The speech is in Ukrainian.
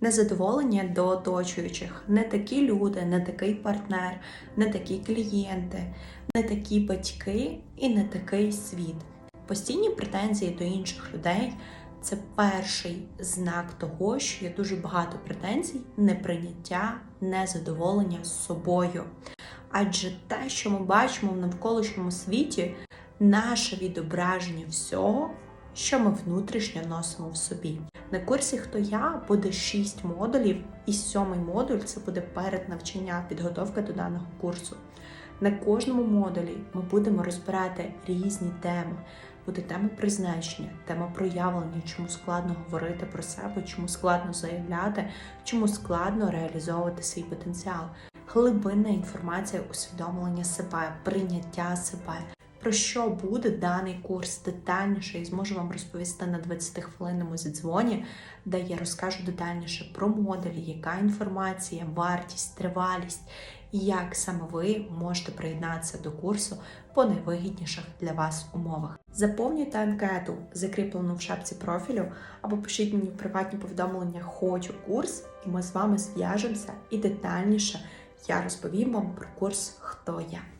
Незадоволення до оточуючих, не такі люди, не такий партнер, не такі клієнти, не такі батьки і не такий світ. Постійні претензії до інших людей це перший знак того, що є дуже багато претензій, неприйняття, незадоволення з собою. Адже те, що ми бачимо в навколишньому світі, наше відображення всього, що ми внутрішньо носимо в собі. На курсі Хто я буде 6 модулів, і сьомий модуль це буде перед навчання, підготовка до даного курсу. На кожному модулі ми будемо розбирати різні теми. Буде тема призначення, тема проявлення, чому складно говорити про себе, чому складно заявляти, чому складно реалізовувати свій потенціал, глибинна інформація усвідомлення себе, прийняття себе. Про що буде даний курс детальніше і зможу вам розповісти на 20-хвилинному зідзвоні, де я розкажу детальніше про моделі, яка інформація, вартість, тривалість і як саме ви можете приєднатися до курсу по найвигідніших для вас умовах. Заповнюйте анкету, закріплену в шапці профілю, або пишіть мені в приватні повідомлення Хочу курс, і ми з вами зв'яжемося і детальніше я розповім вам про курс Хто я.